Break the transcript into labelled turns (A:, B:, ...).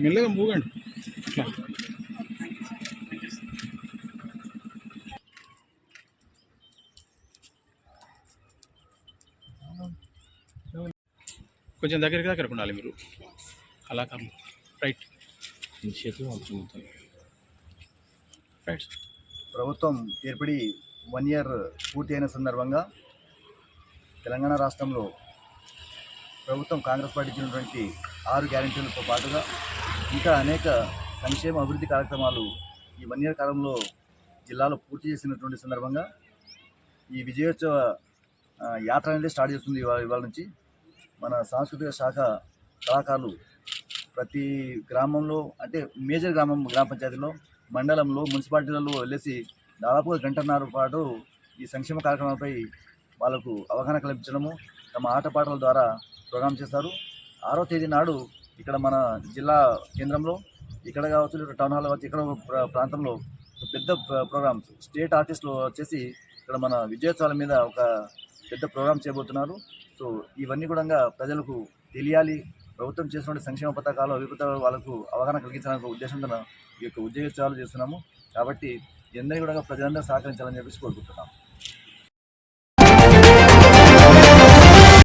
A: మెల్లగా మూగండి. ఇట్లా. కొంచెం దగ్గరికి దగ్గరకు ఉండాలి మీరు. కళాకారులు రైట్ చేతులు వంచుతాయి రైట్
B: ప్రభుత్వం ఏర్పడి వన్ ఇయర్ పూర్తి అయిన సందర్భంగా తెలంగాణ రాష్ట్రంలో ప్రభుత్వం కాంగ్రెస్ పార్టీ ఇచ్చినటువంటి ఆరు గ్యారెంటీలతో పాటుగా ఇంకా అనేక సంక్షేమ అభివృద్ధి కార్యక్రమాలు ఈ వన్ ఇయర్ కాలంలో జిల్లాలో పూర్తి చేసినటువంటి సందర్భంగా ఈ విజయోత్సవ యాత్ర అనేది స్టార్ట్ చేస్తుంది ఇవాళ ఇవాళ నుంచి. మన సాంస్కృతిక శాఖ కళాకారులు ప్రతి గ్రామంలో అంటే మేజర్ గ్రామం గ్రామ పంచాయతీలో మండలంలో మున్సిపాలిటీలలో వెళ్ళేసి దాదాపు గంటన్నర పాటు ఈ సంక్షేమ కార్యక్రమాలపై వాళ్ళకు అవగాహన కల్పించడము తమ ఆటపాటల ద్వారా ప్రోగ్రామ్ చేస్తారు. ఆరో తేదీ నాడు ఇక్కడ మన జిల్లా కేంద్రంలో ఇక్కడ కావచ్చు టౌన్ హాల్ కావచ్చు ఇక్కడ ప్రాంతంలో ఒక పెద్ద ప్రోగ్రామ్స్ స్టేట్ ఆర్టిస్టులు వచ్చేసి ఇక్కడ మన విజయోత్సవాల మీద ఒక పెద్ద ప్రోగ్రామ్ చేయబోతున్నారు. సో ఇవన్నీ కూడా ప్రజలకు తెలియాలి. ప్రభుత్వం చేసినటువంటి సంక్షేమ పథకాలు అభివృద్ధి వాళ్ళకు అవగాహన కలిగించడానికి ఉద్దేశంతో ఈ యొక్క ఉద్యోగోత్సవాలు చేస్తున్నాము. కాబట్టి ఎందరినీ కూడా ప్రజలందరూ సహకరించాలని చెప్పేసి కోరుకుంటున్నాం